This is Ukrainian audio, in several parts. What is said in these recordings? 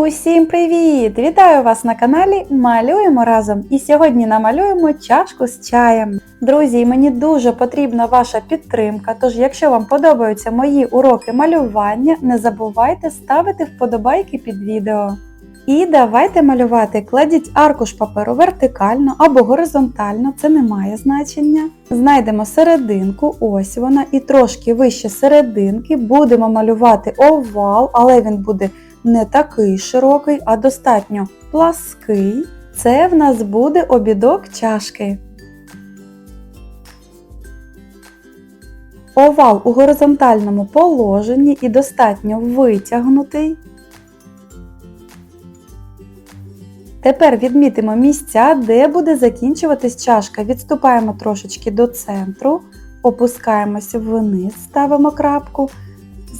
Усім привіт! Вітаю вас на каналі Малюємо разом. І сьогодні намалюємо чашку з чаєм. Друзі, мені дуже потрібна ваша підтримка. Тож, якщо вам подобаються мої уроки малювання, не забувайте ставити вподобайки під відео. І давайте малювати. Кладіть аркуш паперу вертикально або горизонтально, це не має значення. Знайдемо серединку, ось вона, і трошки вище серединки будемо малювати овал, але він буде не такий широкий, а достатньо плаский. Це в нас буде обідок чашки. Овал у горизонтальному положенні і достатньо витягнутий. Тепер відмітимо місця, де буде закінчуватись чашка. Відступаємо трошечки до центру, опускаємося вниз, ставимо крапку.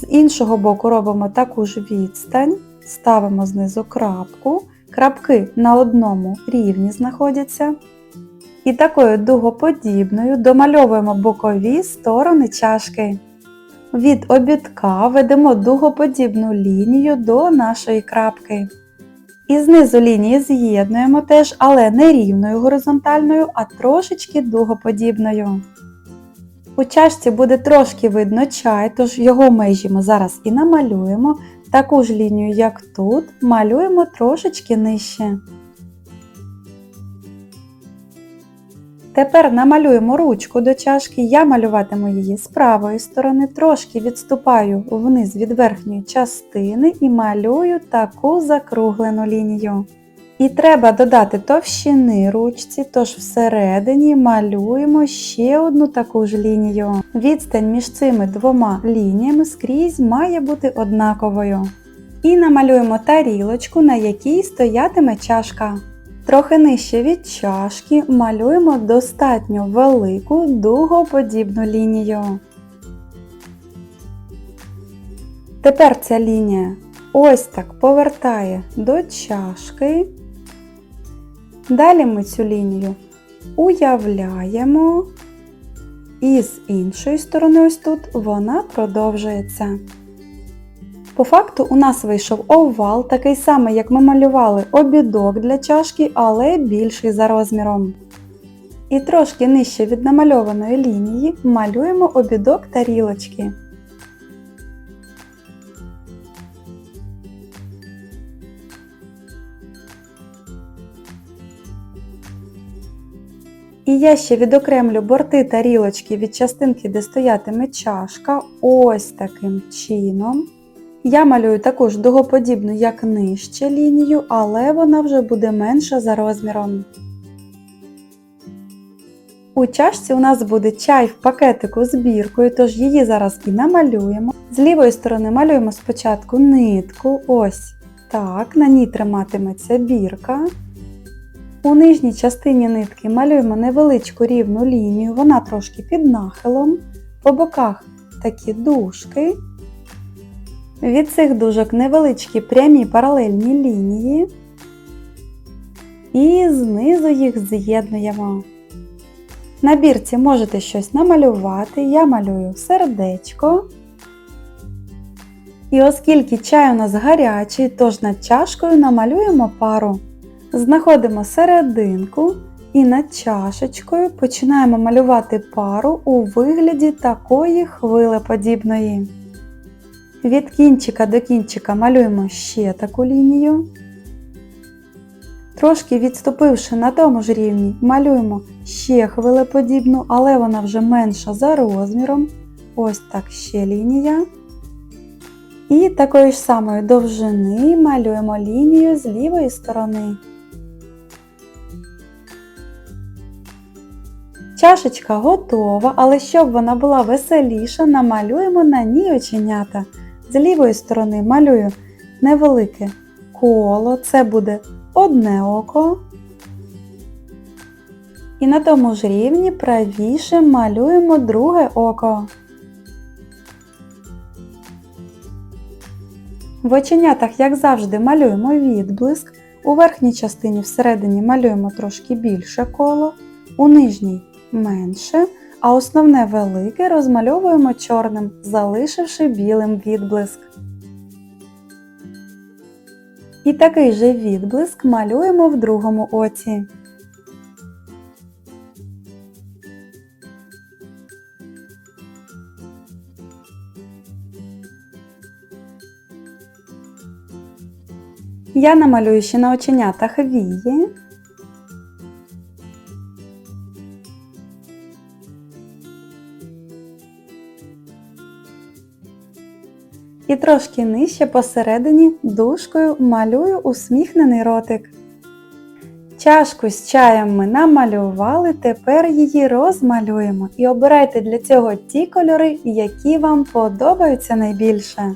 З іншого боку робимо таку ж відстань, ставимо знизу крапку. Крапки на одному рівні знаходяться. І такою дугоподібною домальовуємо бокові сторони чашки. Від обідка ведемо дугоподібну лінію до нашої крапки. І знизу лінії з'єднуємо теж, але не рівною горизонтальною, а трошечки дугоподібною. У чашці буде трошки видно чай, тож його межі ми зараз і намалюємо. Таку ж лінію, як тут, малюємо трошечки нижче. Тепер намалюємо ручку до чашки, я малюватиму її з правої сторони, трошки відступаю вниз від верхньої частини і малюю таку закруглену лінію. І треба додати товщини ручці, тож всередині малюємо ще одну таку ж лінію. Відстань між цими двома лініями скрізь має бути однаковою. І намалюємо тарілочку, на якій стоятиме чашка. Трохи нижче від чашки малюємо достатньо велику дугоподібну лінію. Тепер ця лінія ось так повертає до чашки. Далі ми цю лінію уявляємо, і з іншої сторони, ось тут, вона продовжується. По факту у нас вийшов овал, такий самий, як ми малювали обідок для чашки, але більший за розміром. І трошки нижче від намальованої лінії малюємо обідок тарілочки. І я ще відокремлю борти тарілочки від частинки, де стоятиме чашка, ось таким чином. Я малюю таку ж дугоподібну, як нижче лінію, але вона вже буде менша за розміром. У чашці у нас буде чай в пакетику з біркою, тож її зараз і намалюємо. З лівої сторони малюємо спочатку нитку, ось так, на ній триматиметься бірка. У нижній частині нитки малюємо невеличку рівну лінію, вона трошки під нахилом. По боках такі дужки. Від цих дужок невеличкі прямі паралельні лінії. І знизу їх з'єднуємо. На бірці можете щось намалювати, я малюю сердечко. І оскільки чай у нас гарячий, тож над чашкою намалюємо пару. Знаходимо серединку і над чашечкою починаємо малювати пару у вигляді такої хвилеподібної. Від кінчика до кінчика малюємо ще таку лінію. Трошки відступивши на тому ж рівні, малюємо ще хвилеподібну, але вона вже менша за розміром. Ось так ще лінія. І такої ж самої довжини малюємо лінію з лівої сторони. Чашечка готова, але щоб вона була веселіша, намалюємо на ній оченята. З лівої сторони малюю невелике коло, це буде одне око. І на тому ж рівні правіше малюємо друге око. В оченятах, як завжди, малюємо відблиск. У верхній частині всередині малюємо трошки більше коло, у нижній менше, а основне велике розмальовуємо чорним, залишивши білим відблиск. І такий же відблиск малюємо в другому оці. Я намалюю ще на оченятах вії. І трошки нижче посередині дужкою малюю усміхнений ротик. Чашку з чаєм ми намалювали, тепер її розмалюємо і обирайте для цього ті кольори, які вам подобаються найбільше.